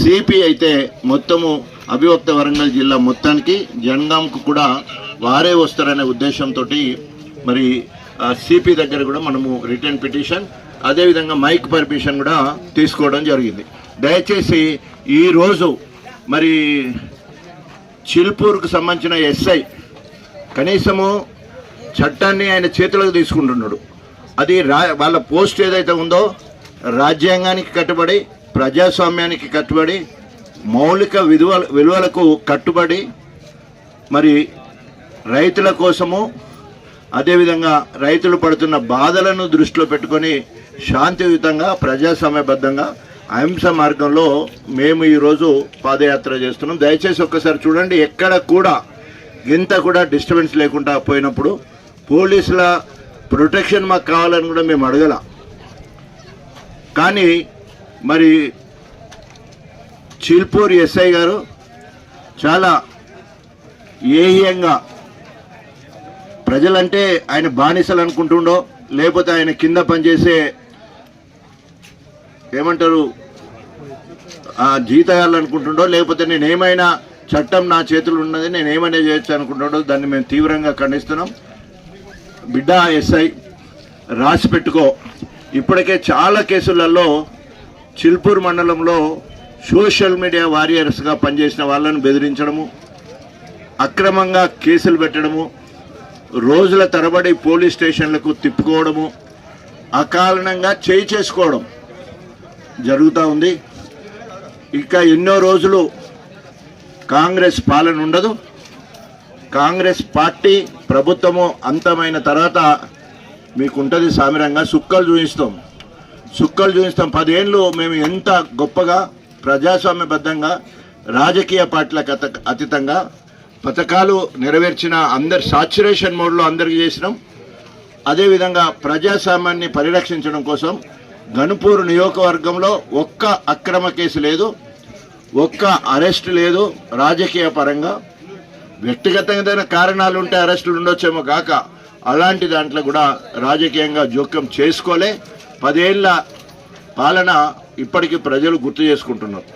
CP అయితే మొత్తము అభివక్త వరంగల్ జిల్లా మొత్తానికి జనగాంకు కూడా వారే వస్తారనే ఉద్దేశంతో మరి సిపి దగ్గర కూడా మనము రిటర్న్ పిటిషన్ అదేవిధంగా మైక్ పర్మిషన్ కూడా తీసుకోవడం జరిగింది. దయచేసి ఈరోజు మరి చిల్పూర్కు సంబంధించిన ఎస్ఐ కనీసము చట్టాన్ని ఆయన చేతులకు తీసుకుంటున్నాడు. అది రా వాళ్ళ పోస్ట్ ఏదైతే ఉందో రాజ్యాంగానికి కట్టుబడి ప్రజాస్వామ్యానికి కట్టుబడి మౌలిక విలువ విలువలకు కట్టుబడి మరి రైతుల కోసము అదేవిధంగా రైతులు పడుతున్న బాధలను దృష్టిలో పెట్టుకొని శాంతియుతంగా ప్రజాస్వామ్యబద్ధంగా అహింస మార్గంలో మేము ఈరోజు పాదయాత్ర చేస్తున్నాం. దయచేసి ఒక్కసారి చూడండి ఎక్కడ కూడా ఇంత కూడా డిస్టర్బెన్స్ లేకుండా పోయినప్పుడు పోలీసుల ప్రొటెక్షన్ మాకు కావాలని కూడా మేము అడగల. కానీ మరి చిల్పూర్ ఎస్ఐ గారు చాలా ఏహ్యంగా ప్రజలంటే ఆయన బానిసలు అనుకుంటుండో లేకపోతే ఆయన కింద పనిచేసే ఏమంటారు ఆ జీతగాళ్ళు అనుకుంటుండో లేకపోతే నేను ఏమైనా చట్టం నా చేతులు ఉన్నది నేను ఏమైనా చేయొచ్చు అనుకుంటుండో దాన్ని మేము తీవ్రంగా ఖండిస్తున్నాం. బిడ్డ ఎస్ఐ రాసి పెట్టుకో. ఇప్పటికే చాలా కేసులలో చిల్పూర్ మండలంలో సోషల్ మీడియా వారియర్స్గా పనిచేసిన వాళ్ళను బెదిరించడము అక్రమంగా కేసులు పెట్టడము రోజుల తరబడి పోలీస్ స్టేషన్లకు తిప్పుకోవడము అకారణంగా చేయి చేసుకోవడం జరుగుతూ ఉంది. ఇంకా ఎన్నో రోజులు కాంగ్రెస్ పాలన ఉండదు. కాంగ్రెస్ పార్టీ ప్రభుత్వము అంతమైన తర్వాత మీకు ఉంటుంది సామిరంగా సుక్కలు చూపిస్తాం. సుక్కలు చూపిస్తాం. పదేళ్ళు మేము ఎంత గొప్పగా ప్రజాస్వామ్యబద్ధంగా రాజకీయ పార్టీలకు అత అతీతంగా పథకాలు నెరవేర్చిన అందరు సాచురేషన్ మోడ్లో అందరికీ చేసినాం. అదేవిధంగా ప్రజాస్వామ్యాన్ని పరిరక్షించడం కోసం గణపూర్ నియోజకవర్గంలో ఒక్క అక్రమ కేసు లేదు ఒక్క అరెస్ట్ లేదు రాజకీయ పరంగా. వ్యక్తిగతమైన కారణాలు ఉంటే అరెస్టులు ఉండొచ్చేమో కాక అలాంటి దాంట్లో కూడా రాజకీయంగా జోక్యం చేసుకోలే. పదేళ్ళ పాలన ఇప్పటికీ ప్రజలు గుర్తు చేసుకుంటున్నారు.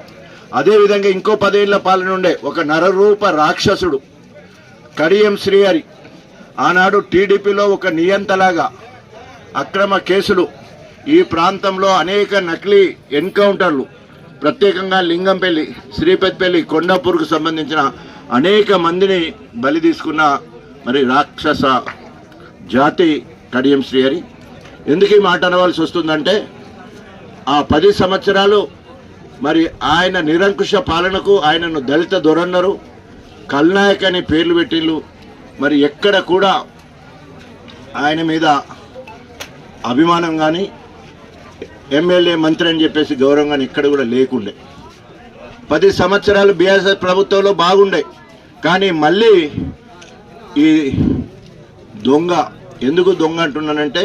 అదేవిధంగా ఇంకో పదేళ్ళ పాలన ఉండే ఒక నరరూప రాక్షసుడు కడియం శ్రీహరి. ఆనాడు టీడీపీలో ఒక నియంతలాగా అక్రమ కేసులు ఈ ప్రాంతంలో అనేక నకిలీ ఎన్కౌంటర్లు ప్రత్యేకంగా లింగంపల్లి శ్రీపెత్పల్లి కొండాపూర్కు సంబంధించిన అనేక మందిని బలి తీసుకున్న మరి రాక్షస జాతి కడియం శ్రీహరి. ఎందుకు ఈ మాట అనవలసి వస్తుందంటే ఆ పది సంవత్సరాలు మరి ఆయన నిరంకుశ పాలనకు ఆయనను దళిత దొరన్నారు కల్నాయక్ అని పేర్లు పెట్టిళ్ళు మరి ఎక్కడ కూడా ఆయన మీద అభిమానం కానీ ఎమ్మెల్యే మంత్రి అని చెప్పేసి గౌరవం కానీ ఇక్కడ కూడా లేకుండే. పది సంవత్సరాలు బీఆర్ఎస్ ప్రభుత్వంలో బాగుండే కానీ మళ్ళీ ఈ దొంగ ఎందుకు దొంగ అంటున్నానంటే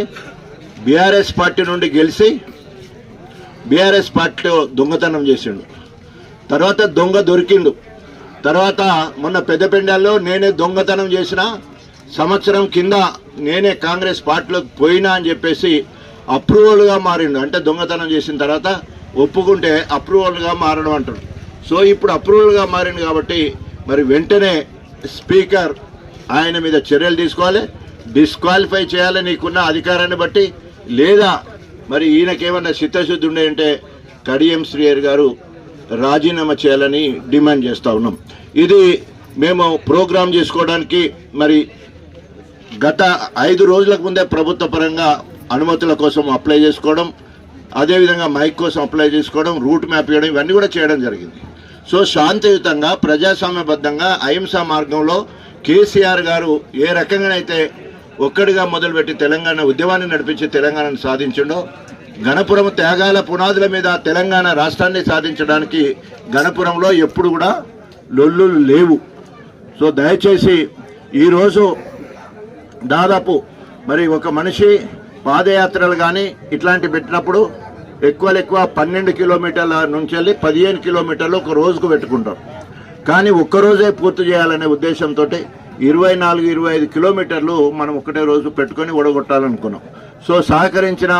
బీఆర్ఎస్ పార్టీ నుండి గెలిచి బీఆర్ఎస్ పార్టీలో దొంగతనం చేసిండు. తర్వాత దొంగ దొరికిండు. తర్వాత మొన్న పెద్దపెండాల్లో నేనే దొంగతనం చేసిన సంవత్సరం కింద నేనే కాంగ్రెస్ పార్టీలోకి పోయినా అని చెప్పేసి అప్రూవల్గా మారిండు. అంటే దొంగతనం చేసిన తర్వాత ఒప్పుకుంటే అప్రూవల్గా మారడం అంటారు సో ఇప్పుడు అప్రూవల్గా మారిండు కాబట్టి మరి వెంటనే స్పీకర్ ఆయన మీద చర్యలు తీసుకోవాలి. డిస్క్వాలిఫై చేయాలి నీకున్న అధికారాన్ని బట్టి లేదా మరి ఈయనకేమన్నా చిత్తశుద్ధి ఉండే అంటే కడియం శ్రీయర్ గారు రాజీనామా చేయాలని డిమాండ్ చేస్తూ ఉన్నాం. ఇది మేము ప్రోగ్రామ్ చేసుకోవడానికి మరి గత ఐదు రోజులకు ముందే ప్రభుత్వ పరంగా అనుమతుల కోసం అప్లై చేసుకోవడం అదేవిధంగా మైక్ కోసం అప్లై చేసుకోవడం రూట్ మ్యాప్ ఇవ్వడం ఇవన్నీ కూడా చేయడం జరిగింది. సో శాంతియుతంగా ప్రజాస్వామ్యబద్ధంగా అహింసా మార్గంలో కేసీఆర్ గారు ఏ రకంగానైతే ఒక్కడిగా మొదలుపెట్టి తెలంగాణ ఉద్యమాన్ని నడిపించి తెలంగాణను సాధించిండో గణపురం త్యాగాల పునాదుల మీద తెలంగాణ రాష్ట్రాన్ని సాధించడానికి గణపురంలో ఎప్పుడు కూడా లొల్లు లేవు. సో దయచేసి ఈరోజు దాదాపు మరి ఒక మనిషి పాదయాత్రలు కానీ ఇట్లాంటి పెట్టినప్పుడు ఎక్కువ ఎక్కువ పన్నెండు కిలోమీటర్ల నుంచి వెళ్ళి పదిహేను కిలోమీటర్లు ఒక రోజుకు పెట్టుకుంటాం. కానీ ఒక్కరోజే పూర్తి చేయాలనే ఉద్దేశంతో ఇరవై నాలుగు ఇరవై ఐదు కిలోమీటర్లు మనం ఒకటే రోజు పెట్టుకొని ఓడగొట్టాలనుకున్నాం. సో సహకరించిన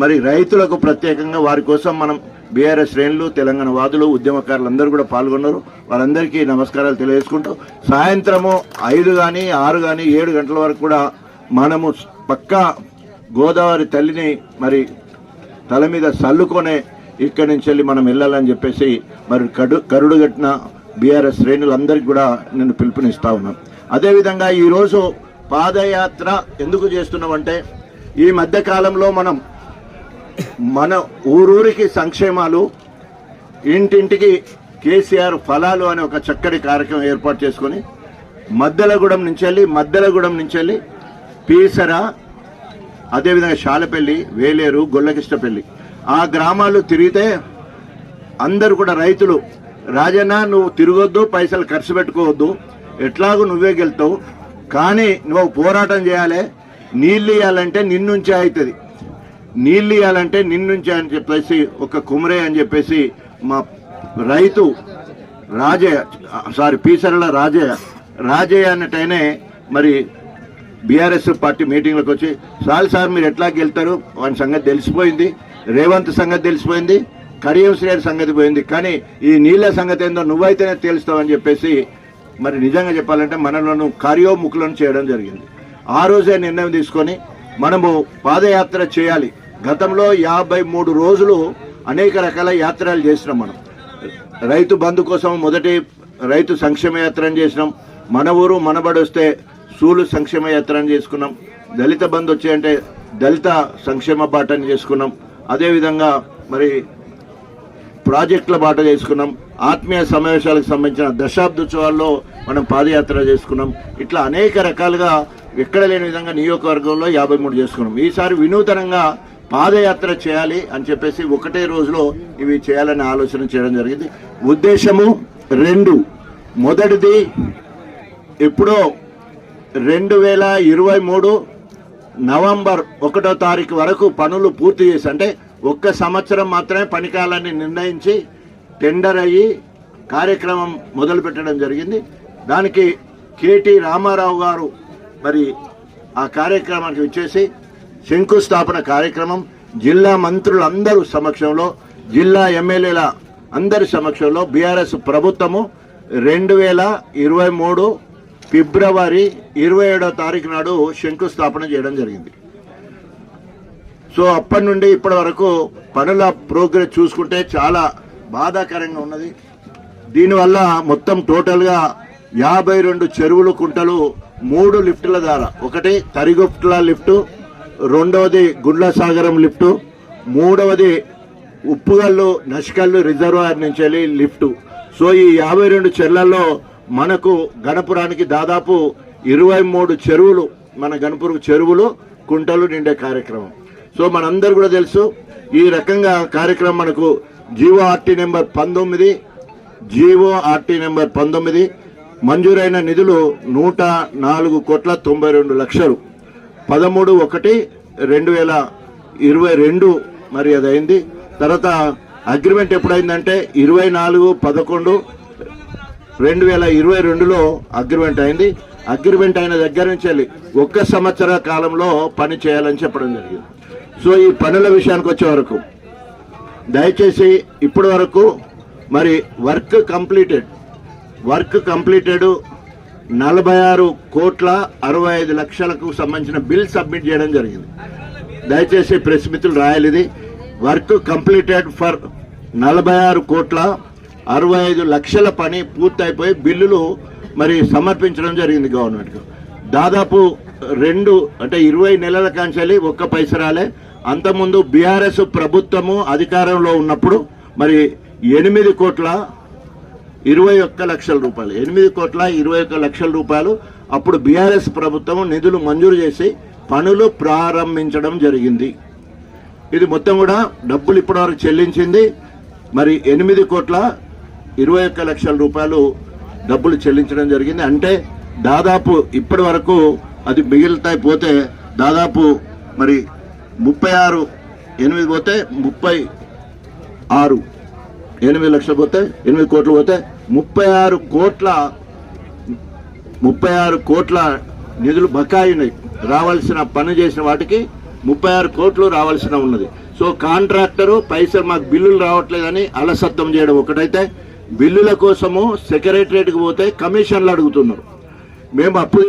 మరి రైతులకు ప్రత్యేకంగా వారి కోసం మనం బీఆర్ఎస్ శ్రేణులు తెలంగాణ వాదులు ఉద్యమకారులు అందరూ కూడా పాల్గొన్నారు. వారందరికీ నమస్కారాలు తెలియజేసుకుంటూ సాయంత్రము ఐదు కానీ ఆరు కానీ ఏడు గంటల వరకు కూడా మనము పక్కా గోదావరి తల్లిని మరి తల మీద చల్లుకొనే ఇక్కడి నుంచి వెళ్ళి మనం వెళ్ళాలని చెప్పేసి మరి కడు కరుడు కట్టిన బీఆర్ఎస్ శ్రేణులందరికీ కూడా నేను పిలుపునిస్తా ఉన్నాను. అదేవిధంగా ఈరోజు పాదయాత్ర ఎందుకు చేస్తున్నామంటే ఈ మధ్య కాలంలో మనం మన ఊరూరికి సంక్షేమాలు ఇంటింటికి కేసీఆర్ ఫలాలు అనే ఒక చక్కటి కార్యక్రమం ఏర్పాటు చేసుకొని మద్దెలగూడెం నుంచి వెళ్ళి మద్దెలగూడెం నుంచి వెళ్ళి పీసర అదేవిధంగా శాలపల్లి వేలేరు గొల్లకిష్టపల్లి ఆ గ్రామాలు తిరిగితే అందరు కూడా రైతులు రాజన్న నువ్వు తిరగొద్దు పైసలు ఖర్చు పెట్టుకోవద్దు ఎట్లాగూ నువ్వే గెలుతావు. కానీ నువ్వు పోరాటం చేయాలి. నీళ్ళు ఇవ్వాలంటే నిన్నుంచే అవుతుంది. నీళ్ళు ఇవ్వాలంటే నిన్నుంచే అని చెప్పేసి ఒక కుమరే అని చెప్పేసి మా రైతు రాజయ్య సారీ పీసరల రాజయ్య రాజయ్య అన్నట్టయినే మరి బీఆర్ఎస్ పార్టీ మీటింగ్లకు వచ్చి సార్ సార్ మీరు ఎట్లా గెలుతారు? వాని సంగతి తెలిసిపోయింది. రేవంత్ సంగతి తెలిసిపోయింది. కడియం శ్రేణి సంగతి పోయింది. కానీ ఈ నీళ్ళ సంగతి ఏందో నువ్వైతేనే తెలుస్తావని చెప్పేసి మరి నిజంగా చెప్పాలంటే మనలను కార్యోముఖులను చేయడం జరిగింది. ఆ రోజే నిర్ణయం తీసుకొని మనము పాదయాత్ర చేయాలి. గతంలో యాభై మూడు రోజులు అనేక రకాల యాత్రలు చేసినాం మనం. రైతు బంధు కోసం మొదటి రైతు సంక్షేమ యాత్రను చేసినాం. మన ఊరు మనబడి వస్తే సూలు సంక్షేమ యాత్రను చేసుకున్నాం. దళిత బంధు వచ్చాయంటే దళిత సంక్షేమ బాటని చేసుకున్నాం. అదేవిధంగా మరి ప్రాజెక్టుల బాట చేసుకున్నాం. ఆత్మీయ సమావేశాలకు సంబంధించిన దశాబ్దోత్సవాల్లో మనం పాదయాత్ర చేసుకున్నాం. ఇట్లా అనేక రకాలుగా ఎక్కడ లేని విధంగా నియోజకవర్గంలో యాభై మూడు చేసుకున్నాం. ఈసారి వినూతనంగా పాదయాత్ర చేయాలి అని చెప్పేసి ఒకటే రోజులో ఇవి చేయాలని ఆలోచన చేయడం జరిగింది. ఉద్దేశము రెండు. మొదటిది ఎప్పుడో రెండు వేల ఇరవై మూడు నవంబర్ ఒకటో తారీఖు వరకు పనులు పూర్తి చేసి అంటే ఒక్క సంవత్సరం మాత్రమే పనికాలాన్ని నిర్ణయించి టెండర్ అయ్యి కార్యక్రమం మొదలుపెట్టడం జరిగింది. దానికి కేటీ రామారావు గారు మరి ఆ కార్యక్రమానికి వచ్చేసి శంకుస్థాపన కార్యక్రమం జిల్లా మంత్రులందరూ సమక్షంలో జిల్లా ఎమ్మెల్యేల అందరి సమక్షంలో బీఆర్ఎస్ ప్రభుత్వము రెండు వేల ఇరవై మూడు ఫిబ్రవరి ఇరవై ఏడో తారీఖు నాడు శంకుస్థాపన చేయడం జరిగింది. సో అప్పటి నుండి ఇప్పటి వరకు పనుల ప్రోగ్రెస్ చూసుకుంటే చాలా బాధాకరంగా ఉన్నది. దీనివల్ల మొత్తం టోటల్గా యాభై రెండు చెరువులు కుంటలు మూడు లిఫ్టుల ద్వారా ఒకటి తరిగుప్టుల లిఫ్టు రెండవది గుండ్ల సాగరం లిఫ్టు మూడవది ఉప్పుగల్లు నష్కల్లు రిజర్వాయర్ నుంచి వెళ్ళి లిఫ్టు. సో ఈ యాభై రెండు చెర్లలో మనకు గణపురానికి దాదాపు ఇరవై మూడు చెరువులు మన గణపురం చెరువులు కుంటలు నిండే కార్యక్రమం. సో మనందరూ కూడా తెలుసు ఈ రకంగా కార్యక్రమం మనకు జీవో నెంబర్ పంతొమ్మిది జీవోఆర్టీ నెంబర్ పంతొమ్మిది మంజూరైన నిధులు నూట నాలుగు కోట్ల తొంభై రెండు లక్షలు. పదమూడు ఒకటి రెండు వేల ఇరవై రెండు మరి అది అయింది. తర్వాత అగ్రిమెంట్ ఎప్పుడైందంటే ఇరవై నాలుగు పదకొండు రెండు వేల ఇరవై రెండులో అగ్రిమెంట్ అయింది. అగ్రిమెంట్ అయిన దగ్గర నుంచి వెళ్ళి ఒక్క సంవత్సర కాలంలో పని చేయాలని చెప్పడం జరిగింది. సో ఈ పనుల విషయానికి వచ్చే వరకు దయచేసి ఇప్పటి వరకు మరి వర్క్ కంప్లీటెడ్ వర్క్ కంప్లీటెడ్ నలభై ఆరు కోట్ల అరవై ఐదు లక్షలకు సంబంధించిన బిల్ సబ్మిట్ చేయడం జరిగింది. దయచేసి ప్రెస్ మిత్రులు రాయాలి ఇది. వర్క్ కంప్లీటెడ్ ఫర్ నలభై ఆరు కోట్ల అరవై ఐదు లక్షల పని పూర్తయిపోయి బిల్లులు మరి సమర్పించడం జరిగింది గవర్నమెంట్కు. దాదాపు రెండు అంటే ఇరవై నెలల కాంచాలి ఒక్క పైస రాలే అంతకుముందు బీఆర్ఎస్ ప్రభుత్వము అధికారంలో ఉన్నప్పుడు మరి ఎనిమిది కోట్ల ఇరవై ఒక్క లక్షల రూపాయలు ఎనిమిది కోట్ల ఇరవై ఒక్క లక్షల రూపాయలు అప్పుడు బీఆర్ఎస్ ప్రభుత్వం నిధులు మంజూరు చేసి పనులు ప్రారంభించడం జరిగింది. ఇది మొత్తం కూడా డబ్బులు ఇప్పటివరకు చెల్లించింది. మరి ఎనిమిది కోట్ల ఇరవై ఒక్క లక్షల రూపాయలు డబ్బులు చెల్లించడం జరిగింది. అంటే దాదాపు ఇప్పటి వరకు అది మిగిలితాయి పోతే దాదాపు మరి ముప్పై ఆరు ఎనిమిది పోతే ముప్పై ఆరు. ఎనిమిది లక్షలు పోతే ఎనిమిది కోట్లు పోతే ముప్పై ఆరు కోట్ల ముప్పై ఆరు కోట్ల నిధులు బకాయి ఉన్నాయి. రావాల్సిన పని చేసిన వాటికి ముప్పై ఆరు కోట్లు రావాల్సిన ఉన్నది. సో కాంట్రాక్టరు పైసలు మాకు బిల్లులు రావట్లేదని అలసత్వం చేయడం ఒకటైతే బిల్లుల కోసము సెక్రటరేట్కి పోతే కమిషన్లు అడుగుతున్నారు. మేము అప్పు